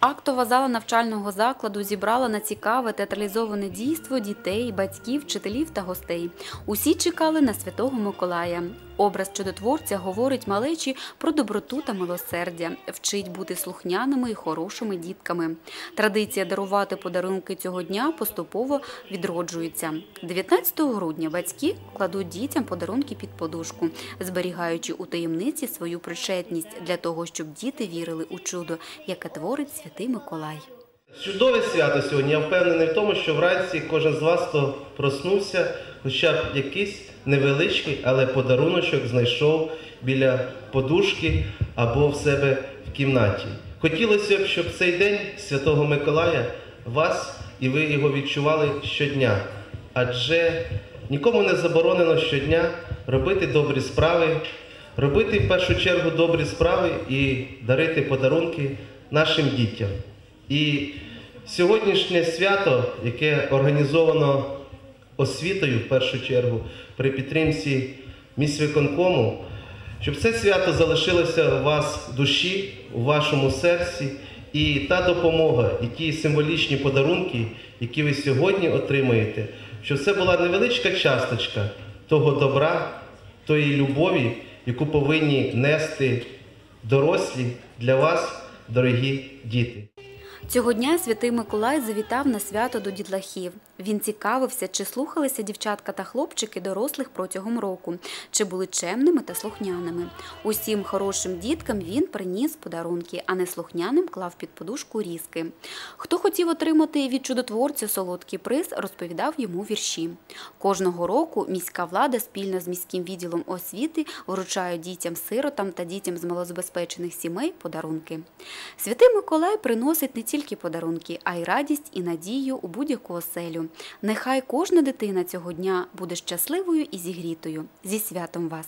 Актова зала навчального закладу зібрала на цікаве театралізоване дійство дітей, батьків, вчителів та гостей. Усі чекали на святого Миколая. Образ чудотворця говорить малечі про доброту та милосердя, вчить бути слухняними і хорошими дітками. Традиція дарувати подарунки цього дня поступово відроджується. 19 грудня батьки кладуть дітям подарунки під подушку, зберігаючи у таємниці свою причетність для того, щоб діти вірили у чудо, яке творить святий Миколай. Чудове свято сьогодні. Я впевнений в тому, що вранці кожен з вас, хто проснувся, хоча б якийсь невеличкий, але подаруночок знайшов біля подушки або в себе в кімнаті. Хотілося б, щоб цей день Святого Миколая вас і ви його відчували щодня. Адже нікому не заборонено щодня робити добрі справи, робити в першу чергу добрі справи і дарити подарунки нашим дітям. І сьогоднішнє свято, яке організовано освітою в першу чергу при підтримці міськвиконкому, щоб це свято залишилося у вас в душі, у вашому серці, і та допомога, і ті символічні подарунки, які ви сьогодні отримуєте, щоб це була невеличка часточка того добра, тої любові, яку повинні нести дорослі для вас, дорогі діти. Цього дня святий Миколай завітав на свято до дітлахів. Він цікавився, чи слухалися дівчатка та хлопчики дорослих протягом року, чи були чемними та слухняними. Усім хорошим діткам він приніс подарунки, а неслухняним клав під подушку різки. Хто хотів отримати від чудотворця солодкий приз, розповідав йому вірші. Кожного року міська влада спільно з міським відділом освіти вручає дітям-сиротам та дітям з малозабезпечених сімей подарунки. Святий Миколай приносить не тільки подарунки, а й радість і надію у будь-яку оселю. Нехай кожна дитина цього дня буде щасливою і зігрітою. Зі святом вас!